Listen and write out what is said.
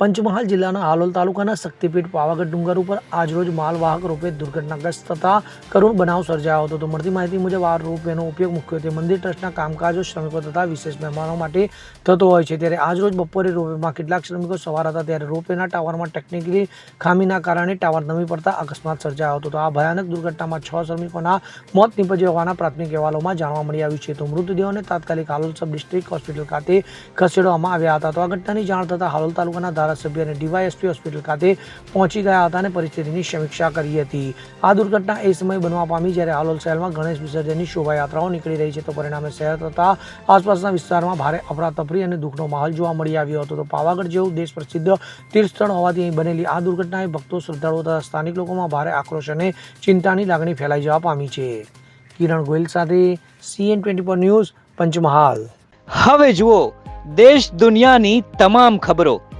પંચમહાલ જિલ્લાના હાલોલ તાલુકાના શક્તિપીઠ પાવાગઢ ડુંગર ઉપર આજરોજ માલવાહક રૂપે દુર્ઘટનાગ્રસ્ત થતા કરુણ બનાવ સર્જાયો હતો. તો મળતી માહિતી મુજબ આ રૂપેનો ઉપયોગ મુખ્યત્વે મંદિર ટ્રસ્ટના કામકાજો શ્રમિકો તથા વિશેષ મહેમાનો માટે થતો હોય છે. ત્યારે આજરોજ બપોરે રોપવેમાં કેટલાક શ્રમિકો સવાર હતા ત્યારે રોપવેના ટાવરમાં ટેકનિકલી ખામીના કારણે ટાવર નમી પડતા અકસ્માત સર્જાયો હતો. તો આ ભયાનક દુર્ઘટનામાં છ શ્રમિકોના મોત નીપજ્યા હોવાના પ્રાથમિક અહેવાલોમાં જાણવા મળી આવ્યું છે. તો મૃતદેહોને તાત્કાલિક હાલોલ સબ ડિસ્ટ્રિક્ટ હોસ્પિટલ ખાતે ખસેડવામાં આવ્યા હતા. તો આ ઘટનાની જાણ થતાં હાલોલ તાલુકાના ધારાસભ્ય અને ડીવાયએસપી હોસ્પિટલ ખાતે પહોંચી ગયા હતા અને પરિસ્થિતિની સમીક્ષા કરી હતી. આ દુર્ઘટના એ સમયે બનવા પામી જ્યારે હાલોલ શહેરમાં ગણેશ વિસર્જનની શોભાયાત્રાઓ નીકળી રહી છે તો પરિણામે શહેર તથા આસપાસના વિસ્તારમાં ભારે અફરાતફરી અને દુઃખનો માહોલ જોવા મળી આવ્યો હતો. તો પાવાગઢ જેવું દેશ પ્રસિદ્ધ તીર્થસ્થળ હોવાથી અહીં બનેલી આ દુર્ઘટનાએ ભક્તો, શ્રદ્ધાળુઓ તથા સ્થાનિક લોકોમાં ભારે આક્રોશ અને ચિંતાની લાગણી ફેલાઈ જવા પામી છે. કિરણ ગોયલ સાથે CN twenty four news, Panchmahal. હવે જુઓ, દેશ દુનિયાની તમામ ખબરો.